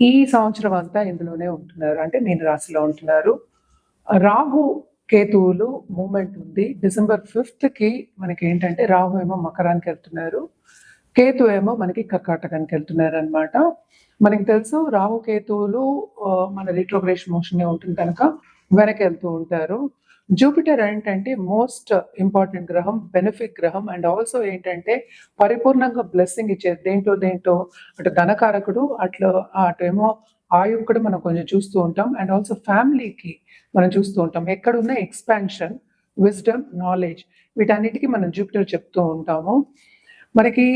ఈ సంవత్సరం అంతా ఇందులోనే ఉంటున్నారు. అంటే మీన రాశిలో ఉంటున్నారు. రాహు కేతువులు మూమెంట్ ఉంది. డిసెంబర్ ఫిఫ్త్కి మనకి ఏంటంటే రాహు ఏమో మకరానికి వెళ్తున్నారు. కేతు ఏమో మనకి కర్కాటకానికి వెళ్తున్నారు అనమాట మనకి తెలుసు రాహు కేతువులు మన రిట్రోగ్రేషన్ మోషన్ ఉంటుంది కనుక వెనక్కి వెళ్తూ ఉంటారు. జూపిటర్ ఏంటంటే మోస్ట్ ఇంపార్టెంట్ గ్రహం బెనిఫిట్ గ్రహం అండ్ ఆల్సో ఏంటంటే పరిపూర్ణంగా బ్లెస్సింగ్ ఇచ్చేది. దేంటో దేంటో అటు ధనకారకుడు అట్లా అటు ఏమో ఆయువు కూడా మనం కొంచెం చూస్తూ ఉంటాం. అండ్ ఆల్సో ఫ్యామిలీకి మనం చూస్తూ ఉంటాం. ఎక్కడున్న ఎక్స్పాన్షన్ విజ్డమ్ నాలెడ్జ్ వీటన్నిటికీ మనం జూపిటర్ చెప్తూ ఉంటాము. మనకి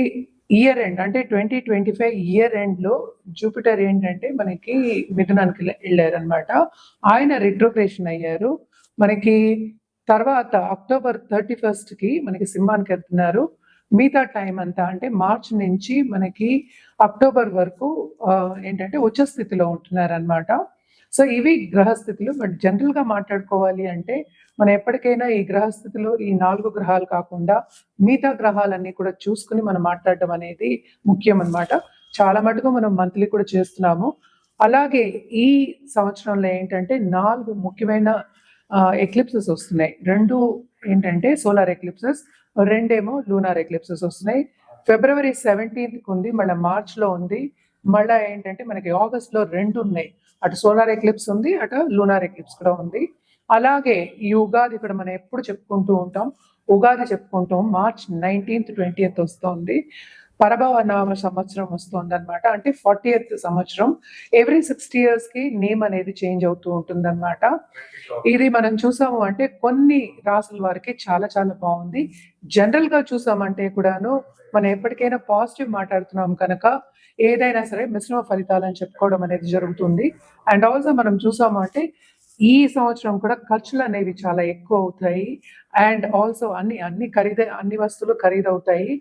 ఇయర్ ఎండ్ అంటే ట్వంటీ ట్వంటీ ఫైవ్ ఇయర్ ఎండ్లో జూపిటర్ ఏంటంటే మనకి మిథునానికి వెళ్ళారనమాట ఆయన రిట్రోగ్రేషన్ అయ్యారు. మనకి తర్వాత అక్టోబర్ థర్టీ ఫస్ట్కి మనకి సింహానికి వెళ్తున్నారు. మిగతా టైం అంతా అంటే మార్చ్ నుంచి మనకి అక్టోబర్ వరకు ఏంటంటే ఉచ్చ స్థితిలో ఉంటున్నారు అనమాట సో ఇవి గ్రహస్థితులు. బట్ జనరల్గా మాట్లాడుకోవాలి అంటే మనం ఎప్పటికైనా ఈ గ్రహస్థితిలో ఈ నాలుగు గ్రహాలు కాకుండా మిగతా గ్రహాలన్నీ కూడా చూసుకుని మనం మాట్లాడడం అనేది ముఖ్యం అన్నమాట చాలా మటుకు మనం మంత్లీ కూడా చేస్తున్నాము. అలాగే ఈ సంవత్సరంలో ఏంటంటే నాలుగు ముఖ్యమైన ఎక్లిప్సెస్ వస్తున్నాయి. రెండు ఏంటంటే సోలార్ ఎక్లిప్సెస్ రెండేమో లూనార్ ఎక్లిప్సెస్ వస్తున్నాయి. ఫిబ్రవరి సెవెంటీన్త్ ఉంది మళ్ళీ మార్చ్లో ఉంది. మళ్ళీ ఏంటంటే మనకి ఆగస్ట్లో రెండు ఉన్నాయి. అటు సోలార్ ఎక్లిప్స్ ఉంది అటు లూనార్ ఎక్లిప్స్ కూడా ఉంది. అలాగే ఈ ఉగాది కూడా మనం ఎప్పుడు చెప్పుకుంటూ ఉంటాం. ఉగాది చెప్పుకుంటాం మార్చ్ నైన్టీన్త్ ట్వంటీయత్ వస్తుంది. పరభవ నామ సంవత్సరం వస్తుంది అనమాట అంటే ఫార్టీ సంవత్సరం. ఎవ్రీ సిక్స్టీ ఇయర్స్కి నేమ్ అనేది చేంజ్ అవుతూ ఉంటుంది ఇది మనం చూసాము అంటే కొన్ని రాసుల వారికి చాలా చాలా బాగుంది. జనరల్గా చూసామంటే కూడాను మనం ఎప్పటికైనా పాజిటివ్ మాట్లాడుతున్నాం కనుక ఏదైనా సరే మిశ్రమ ఫలితాలు అని చెప్పుకోవడం అనేది జరుగుతుంది. అండ్ ఆల్సో మనం చూసాము అంటే ఈ సంవత్సరం కూడా ఖర్చులు అనేవి చాలా ఎక్కువ అవుతాయి. అండ్ ఆల్సో అన్ని అన్ని ఖరీద అన్ని వస్తువులు ఖరీదవుతాయి.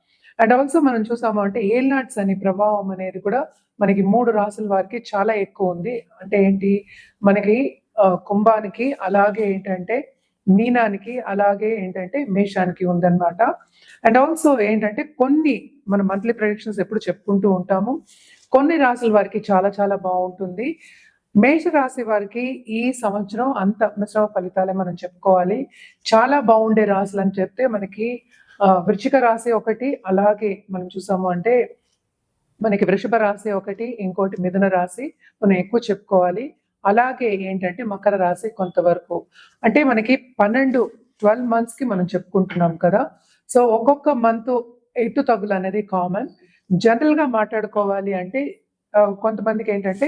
అండ్ ఆల్సో మనం చూసాము అంటే ఏల్నాట్స్ అనే ప్రభావం అనేది కూడా మనకి మూడు రాసుల వారికి చాలా ఎక్కువ ఉంది. అంటే ఏంటి? మనకి కుంభానికి అలాగే ఏంటంటే మీనానికి అలాగే ఏంటంటే మేషానికి ఉందన్నమాట. అండ్ ఆల్సో ఏంటంటే కొన్ని మన మంత్లీ ప్రొడిక్షన్స్ ఎప్పుడు చెప్పుకుంటూ ఉంటాము. కొన్ని రాసుల వారికి చాలా చాలా బాగుంటుంది. మేష రాశి వారికి ఈ సంవత్సరం అంత మిశ్రమ ఫలితాలే మనం చెప్పుకోవాలి. చాలా బాగుండే రాశులు అని చెప్తే మనకి వృచ్చిక రాశి ఒకటి అలాగే మనం చూసాము అంటే మనకి వృషభ రాశి ఒకటి ఇంకోటి మిథున రాశి మనం ఎక్కువ చెప్పుకోవాలి. అలాగే ఏంటంటే మకర రాశి కొంతవరకు. అంటే మనకి పన్నెండు ట్వెల్వ్ మంత్స్కి మనం చెప్పుకుంటున్నాం కదా. సో ఒక్కొక్క మంత్ ఎటు తగులు అనేది కామన్ జనరల్గా మాట్లాడుకోవాలి అంటే కొంతమందికి ఏంటంటే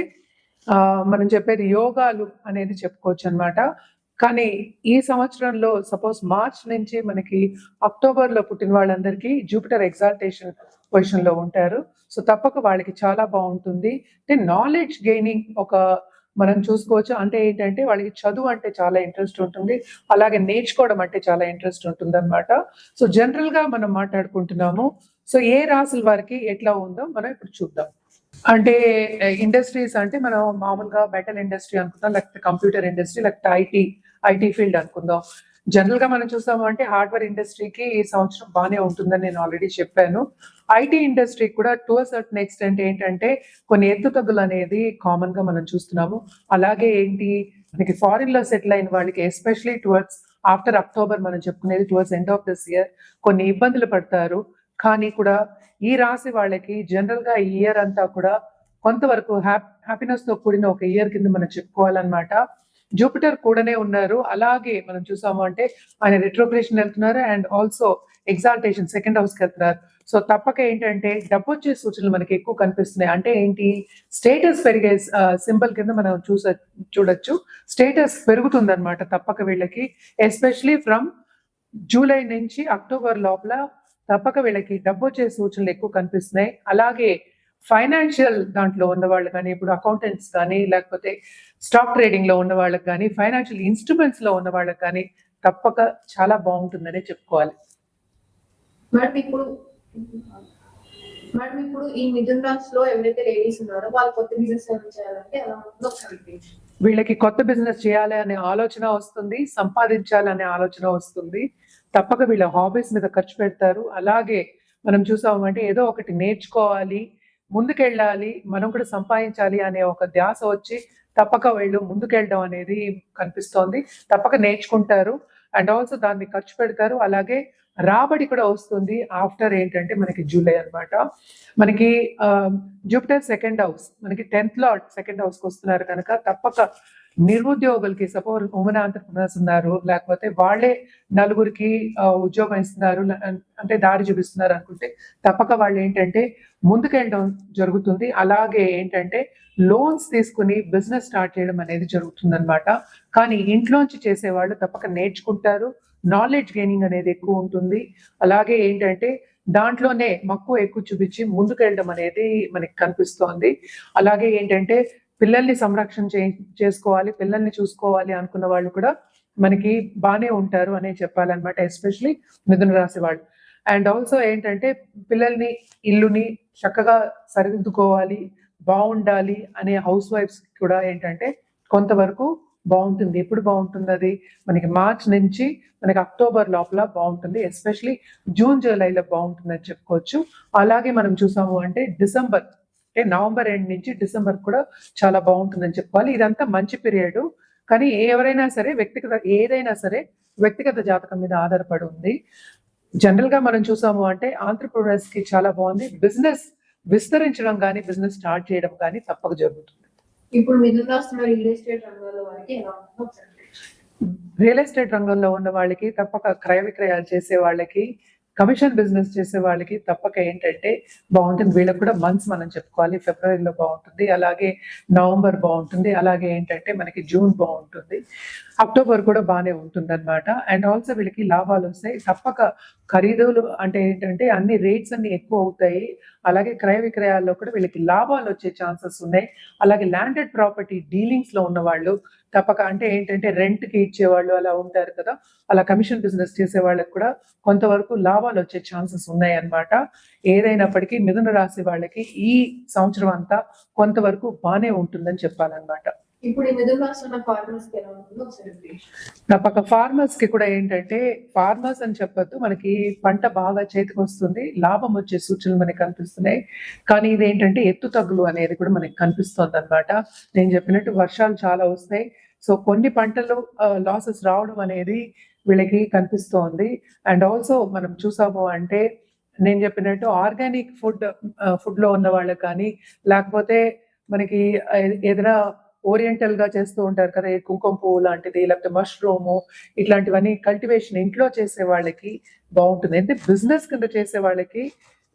మనం చెప్పేది యోగాలు అనేది చెప్పుకోవచ్చు అన్నమాట కానీ ఈ సంవత్సరంలో సపోజ్ మార్చ్ నుంచి మనకి అక్టోబర్లో పుట్టిన వాళ్ళందరికీ జూపిటర్ ఎగ్జాల్టేషన్ పొజిషన్లో ఉంటారు. సో తప్పక వాళ్ళకి చాలా బాగుంటుంది. అంటే నాలెడ్జ్ గెయినింగ్ ఒక మనం చూసుకోవచ్చు. అంటే ఏంటంటే వాళ్ళకి చదువు అంటే చాలా ఇంట్రెస్ట్ ఉంటుంది. అలాగే నేర్చుకోవడం అంటే చాలా ఇంట్రెస్ట్ ఉంటుంది అనమాట సో జనరల్గా మనం మాట్లాడుకుంటున్నాము. సో ఏ రాసుల వారికి ఎట్లా ఉందో మనం ఇప్పుడు చూద్దాం. అంటే ఇండస్ట్రీస్ అంటే మనం మామూలుగా మెటల్ ఇండస్ట్రీ అనుకుందాం లేకపోతే కంప్యూటర్ ఇండస్ట్రీ లేకపోతే ఐటీ ఐటీ ఫీల్డ్ అనుకుందాం. జనరల్గా మనం చూసాము అంటే హార్డ్వేర్ ఇండస్ట్రీకి ఈ సంవత్సరం బాగానే ఉంటుందని నేను ఆల్రెడీ చెప్పాను. ఐటీ ఇండస్ట్రీ కూడా టు సర్టన్ ఎక్స్టెంట్ ఏంటంటే కొన్ని ఎత్తుతగ్గులు అనేది కామన్గా మనం చూస్తున్నాము. అలాగే ఏంటి మనకి ఫారిన్లో సెటిల్ అయిన వాళ్ళకి ఎస్పెషలీ టువర్డ్స్ ఆఫ్టర్ అక్టోబర్ మనం చెప్పుకునేది towards end of this year కొన్ని ఇబ్బందులు పడతారు. కానీ కూడా ఈ రాశి వాళ్ళకి జనరల్గా ఈ ఇయర్ అంతా కూడా కొంతవరకు హ్యాపీనెస్తో కూడిన ఒక ఇయర్ కింద మనం చెప్పుకోవాలన్నమాట. జూపిటర్ కూడానే ఉన్నారు. అలాగే మనం చూసాము అంటే ఆయన రిట్రోగ్రేషన్ వెళ్తున్నారు అండ్ ఆల్సో ఎగ్జాల్టేషన్ సెకండ్ హౌస్కి వెళ్తున్నారు. సో తప్పక ఏంటంటే డబ్బు వచ్చే సూచనలు మనకి ఎక్కువ కనిపిస్తున్నాయి. అంటే ఏంటి? స్టేటస్ పెరిగే సింబల్ కింద మనం చూస చూడొచ్చు. స్టేటస్ పెరుగుతుందన్నమాట తప్పక వీళ్ళకి. ఎస్పెషలీ ఫ్రమ్ జూలై నుంచి అక్టోబర్ లోపల తప్పక వీళ్ళకి డబ్బు వచ్చే సూచనలు ఎక్కువ కనిపిస్తున్నాయి. అలాగే ఫైనాన్షియల్ దాంట్లో ఉన్న వాళ్ళు కానీ ఇప్పుడు అకౌంటెంట్స్ కానీ లేకపోతే స్టాక్ ట్రేడింగ్లో ఉన్న వాళ్ళకి కానీ ఫైనాన్షియల్ ఇన్స్ట్రుమెంట్స్లో ఉన్న వాళ్ళకి కానీ తప్పక చాలా బాగుంటుందనే చెప్పుకోవాలి. మేడం ఇప్పుడు మేడం ఇప్పుడు ఈ మిథున్ రాశిలో ఎవరైతే లేడీస్ ఉన్నారో వాళ్ళు కొత్త బిజినెస్ చేయాలంటే ఎలా ఉంటుందో ఒకసారి వివరించండి. వీళ్ళకి కొత్త బిజినెస్ చేయాలి అనే ఆలోచన వస్తుంది సంపాదించాలనే ఆలోచన వస్తుంది. తప్పక వీళ్ళ హాబీస్ మీద ఖర్చు పెడతారు. అలాగే మనం చూసామంటే ఏదో ఒకటి నేర్చుకోవాలి ముందుకెళ్ళాలి మనం కూడా సంపాదించాలి అనే ఒక ధ్యాస వచ్చి తప్పక వీళ్ళు ముందుకెళ్ళడం అనేది కనిపిస్తోంది. తప్పక నేర్చుకుంటారు. అండ్ ఆల్సో దాన్ని ఖర్చు పెడతారు. అలాగే రాబడి కూడా వస్తుంది ఆఫ్టర్ ఏంటంటే మనకి జూలై అన్నమాట. మనకి జూపిటర్ సెకండ్ హౌస్ మనకి టెన్త్ లాట్ సెకండ్ హౌస్ వస్తున్నారు కనుక తప్పక నిరుద్యోగులకి సపోజ్ ఉమెన్ ఆంటర్ప్రినర్స్ ఉన్నారు లేకపోతే వాళ్ళే నలుగురికి ఉద్యోగం ఇస్తున్నారు అంటే దారి చూపిస్తున్నారు అనుకుంటే తప్పక వాళ్ళు ఏంటంటే ముందుకెళ్ళడం జరుగుతుంది. అలాగే ఏంటంటే లోన్స్ తీసుకుని బిజినెస్ స్టార్ట్ చేయడం అనేది జరుగుతుంది అనమాట కానీ ఇంట్లోంచి చేసేవాళ్ళు తప్పక నేర్చుకుంటారు. నాలెడ్జ్ గెయినింగ్ అనేది ఎక్కువ ఉంటుంది. అలాగే ఏంటంటే దాంట్లోనే మక్కువ ఎక్కువ చూపించి ముందుకెళ్ళడం అనేది మనకి కనిపిస్తోంది. అలాగే ఏంటంటే పిల్లల్ని సంరక్షణ చే చేసుకోవాలి పిల్లల్ని చూసుకోవాలి అనుకున్న వాళ్ళు కూడా మనకి బాగానే ఉంటారు అనే చెప్పాలన్నమాట ఎస్పెషలీ మిథున రాశి వాళ్ళు. అండ్ ఆల్సో ఏంటంటే పిల్లల్ని ఇల్లుని చక్కగా సరిదిద్దుకోవాలి బాగుండాలి అనే హౌస్ వైఫ్స్ కూడా ఏంటంటే కొంతవరకు బాగుంటుంది ఎప్పుడు బాగుంటుంది అది మనకి మార్చ్ నుంచి మనకి అక్టోబర్ లోపల బాగుంటుంది ఎస్పెషలీ జూన్ జూలైలో బాగుంటుంది అని చెప్పుకోవచ్చు. అలాగే మనం చూసాము అంటే డిసెంబర్ అంటే నవంబర్ ఎండ్ నుంచి డిసెంబర్ కూడా చాలా బాగుంటుందని చెప్పుకోవాలి. ఇదంతా మంచి పీరియడ్. కానీ ఎవరైనా సరే వ్యక్తిగత ఏదైనా సరే వ్యక్తిగత జాతకం మీద ఆధారపడి ఉంది. జనరల్గా మనం చూసాము అంటే ఆంధ్రప్రదేశ్కి చాలా బాగుంది. బిజినెస్ విస్తరించడం కానీ బిజినెస్ స్టార్ట్ చేయడం కానీ తప్పక జరుగుతుంది. ఇప్పుడు రియల్ ఎస్టేట్ రంగంలో. రియల్ ఎస్టేట్ రంగంలో ఉన్న వాళ్ళకి తప్పక క్రయ విక్రయాలు చేసే వాళ్ళకి కమిషన్ బిజినెస్ చేసే వాళ్ళకి తప్పక ఏంటంటే బాగుంటుంది. వీళ్ళకి కూడా మంత్స్ మనం చెప్పుకోవాలి. ఫిబ్రవరిలో బాగుంటుంది. అలాగే నవంబర్ బాగుంటుంది. అలాగే ఏంటంటే మనకి జూన్ బాగుంటుంది. అక్టోబర్ కూడా బాగానే ఉంటుంది అనమాట అండ్ ఆల్సో వీళ్ళకి లాభాలు వస్తాయి. తప్పక ఖరీదులు అంటే ఏంటంటే అన్ని రేట్స్ అన్ని ఎక్కువ అవుతాయి. అలాగే క్రయ విక్రయాల్లో కూడా వీళ్ళకి లాభాలు వచ్చే ఛాన్సెస్ ఉన్నాయి. అలాగే ల్యాండెడ్ ప్రాపర్టీ డీలింగ్స్లో ఉన్న వాళ్ళు తప్పక అంటే ఏంటంటే రెంట్కి ఇచ్చేవాళ్ళు అలా ఉంటారు కదా అలా కమిషన్ బిజినెస్ చేసే వాళ్ళకి కూడా కొంతవరకు లాభాలు వచ్చే ఛాన్సెస్ ఉన్నాయి అన్నమాట ఏదైనప్పటికీ మిథున రాశి వాళ్ళకి ఈ సంవత్సరం అంతా కొంతవరకు బాగానే ఉంటుందని చెప్పాలన్నమాట. ఇప్పుడు ఈ ఉన్న ఫార్మర్స్కి ఎలా ఉంటుందో ఒకసారి తప్పక ఫార్మర్స్కి కూడా ఏంటంటే ఫార్మర్స్ అని చెప్పొద్దు మనకి పంట బాగా చేతికి వస్తుంది లాభం వచ్చే సూచనలు మనకి కనిపిస్తున్నాయి. కానీ ఇది ఏంటంటే ఎత్తు తగ్గులు అనేది కూడా మనకి కనిపిస్తుంది అనమాట నేను చెప్పినట్టు వర్షాలు చాలా వస్తాయి. సో కొన్ని పంటలు లాసెస్ రావడం అనేది వీళ్ళకి కనిపిస్తోంది. అండ్ ఆల్సో మనం చూసాము అంటే నేను చెప్పినట్టు ఆర్గానిక్ ఫుడ్ ఫుడ్లో ఉన్న వాళ్ళకి కానీ లేకపోతే మనకి ఏదైనా ఓరియంటల్గా చేస్తూ ఉంటారు కదా కుంకుమ పువ్వు లాంటిది లేకపోతే మష్రూమ్ ఇట్లాంటివన్నీ కల్టివేషన్ ఇంట్లో చేసే వాళ్ళకి బాగుంటుంది. అంటే బిజినెస్ కింద చేసే వాళ్ళకి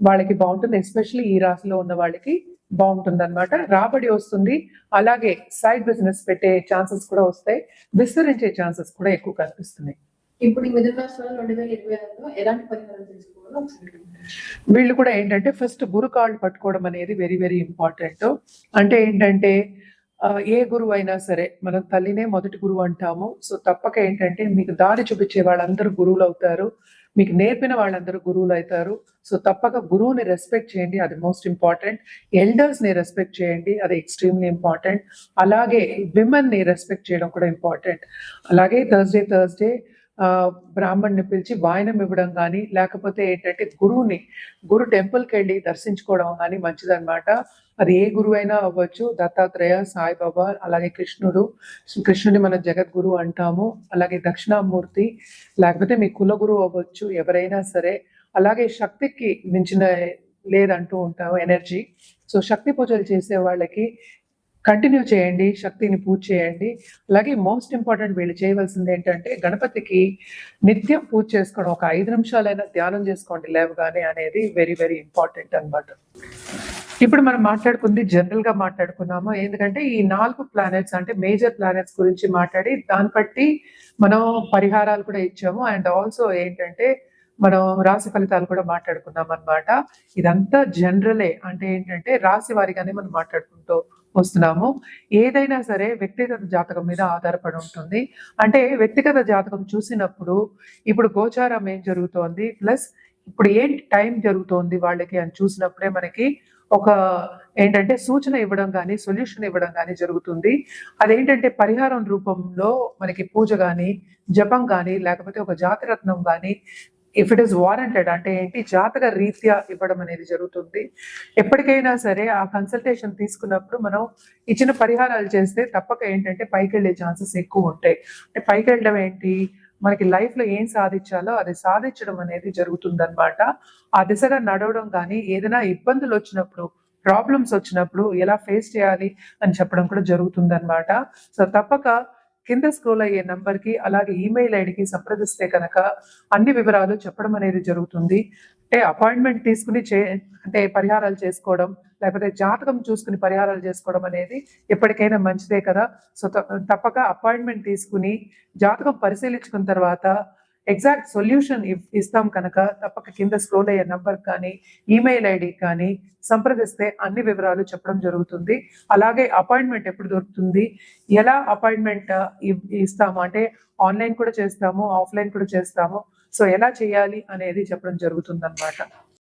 వాళ్ళకి బాగుంటుంది ఎస్పెషల్లీ ఈ రాశిలో ఉన్న వాళ్ళకి బాగుంటుంది అనమాట రాబడి వస్తుంది. అలాగే సైడ్ బిజినెస్ పెట్టే ఛాన్సెస్ కూడా వస్తాయి. విస్తరించే ఛాన్సెస్ కూడా ఎక్కువ కనిపిస్తున్నాయి. ఇప్పుడు ఈ మిథున్ రాశిలో రెండు వేల ఇరవై ఆరులో ఎలాంటి పరిహారం తీసుకోవాలో. వీళ్ళు కూడా ఏంటంటే ఫస్ట్ గురు కాళ్ళు పట్టుకోవడం అనేది వెరీ వెరీ ఇంపార్టెంట్ అంటే ఏంటంటే ఏ గురువు అయినా సరే మనం తల్లినే మొదటి గురువు అంటాము. సో తప్పక ఏంటంటే మీకు దారి చూపించే వాళ్ళందరూ గురువులు అవుతారు. మీకు నేర్పిన వాళ్ళందరూ గురువులు అవుతారు. సో తప్పక గురువుని రెస్పెక్ట్ చేయండి. అది మోస్ట్ ఇంపార్టెంట్ ఎల్డర్స్ని రెస్పెక్ట్ చేయండి. అది ఎక్స్ట్రీమ్లీ ఇంపార్టెంట్ అలాగే విమెన్ని రెస్పెక్ట్ చేయడం కూడా ఇంపార్టెంట్ అలాగే థర్స్డే థర్స్డే బ్రాహ్మణ్ని పిలిచి వాయనం ఇవ్వడం కానీ లేకపోతే ఏంటంటే గురువుని గురు టెంపుల్కి వెళ్ళి దర్శించుకోవడం కానీ మంచిదన్నమాట. అది ఏ గురువు అయినా అవ్వచ్చు. దత్తాత్రేయ సాయిబాబా అలాగే కృష్ణుడు. కృష్ణుడిని మన జగద్గురు అంటాము. అలాగే దక్షిణామూర్తి లేకపోతే మీ కుల గురువు అవ్వచ్చు ఎవరైనా సరే. అలాగే శక్తికి మించిన లేదంటూ ఉంటాము ఎనర్జీ. సో శక్తి పూజలు చేసే వాళ్ళకి కంటిన్యూ చేయండి శక్తిని పూజ చేయండి. అలాగే మోస్ట్ ఇంపార్టెంట్ వీళ్ళు చేయవలసింది ఏంటంటే గణపతికి నిత్యం పూజ చేసుకోవడం. ఒక ఐదు నిమిషాలైనా ధ్యానం చేసుకోండి లేవగానే అనేది వెరీ వెరీ ఇంపార్టెంట్ అన్నమాట. ఇప్పుడు మనం మాట్లాడుకుంది జనరల్గా మాట్లాడుకున్నాము. ఎందుకంటే ఈ నాలుగు ప్లానెట్స్ అంటే మేజర్ ప్లానెట్స్ గురించి మాట్లాడి దాన్ని బట్టి మనం పరిహారాలు కూడా ఇచ్చాము. అండ్ ఆల్సో ఏంటంటే మనం రాశి ఫలితాలు కూడా మాట్లాడుకున్నాం అన్నమాట ఇదంతా జనరలే అంటే ఏంటంటే రాశి వారిగానే మనం మాట్లాడుకుంటూ వస్తున్నాము. ఏదైనా సరే వ్యక్తిగత జాతకం మీద ఆధారపడి ఉంటుంది. అంటే వ్యక్తిగత జాతకం చూసినప్పుడు ఇప్పుడు గోచారం ఏం జరుగుతోంది? ప్లస్ ఇప్పుడు ఏంటి టైం జరుగుతోంది వాళ్ళకి అని చూసినప్పుడే మనకి ఒక ఏంటంటే సూచన ఇవ్వడం కానీ సొల్యూషన్ ఇవ్వడం కానీ జరుగుతుంది. అదేంటంటే పరిహారం రూపంలో మనకి పూజ కానీ జపం కానీ లేకపోతే ఒక జాతిరత్నం కానీ ఇఫ్ ఇట్ ఇస్ వారంటెడ్ అంటే ఏంటి? జాతక రీత్యా ఇవ్వడం అనేది జరుగుతుంది. ఎప్పటికైనా సరే ఆ కన్సల్టేషన్ తీసుకున్నప్పుడు మనం ఇచ్చిన పరిహారాలు చేస్తే తప్పక ఏంటంటే పైకి వెళ్ళే ఛాన్సెస్ ఎక్కువ ఉంటాయి. అంటే పైకి వెళ్ళడం ఏంటి? మనకి లైఫ్లో ఏం సాధించాలో అది సాధించడం అనేది జరుగుతుందన్నమాట. ఆ దిశగా నడవడం కానీ ఏదైనా ఇబ్బందులు వచ్చినప్పుడు ప్రాబ్లమ్స్ వచ్చినప్పుడు ఎలా ఫేస్ చేయాలి అని చెప్పడం కూడా జరుగుతుందన్నమాట. సో తప్పక కింద స్క్రోల్ అయ్యే నంబర్కి అలాగే ఈమెయిల్ ఐడికి సంప్రదిస్తే కనుక అన్ని వివరాలు చెప్పడం అనేది జరుగుతుంది. అంటే అపాయింట్మెంట్ తీసుకుని చే అంటే పరిహారాలు చేసుకోవడం లేకపోతే జాతకం చూసుకుని పరిహారాలు చేసుకోవడం అనేది ఎప్పటికైనా మంచిదే కదా. సో తప్పక అపాయింట్మెంట్ తీసుకుని జాతకం పరిశీలించుకున్న తర్వాత ఎగ్జాక్ట్ సొల్యూషన్ ఇస్తాం కనుక తప్పక కింద స్క్రోల్ అయ్యే నంబర్ కానీ ఈమెయిల్ ఐడి కానీ సంప్రదిస్తే అన్ని వివరాలు చెప్పడం జరుగుతుంది. అలాగే అపాయింట్మెంట్ ఎప్పుడు దొరుకుతుంది? ఎలా అపాయింట్మెంట్ uh, ఇస్తాము? అంటే ఆన్లైన్ కూడా చేస్తాము ఆఫ్లైన్ కూడా చేస్తాము. సో ఎలా చేయాలి అనేది చెప్పడం జరుగుతుంది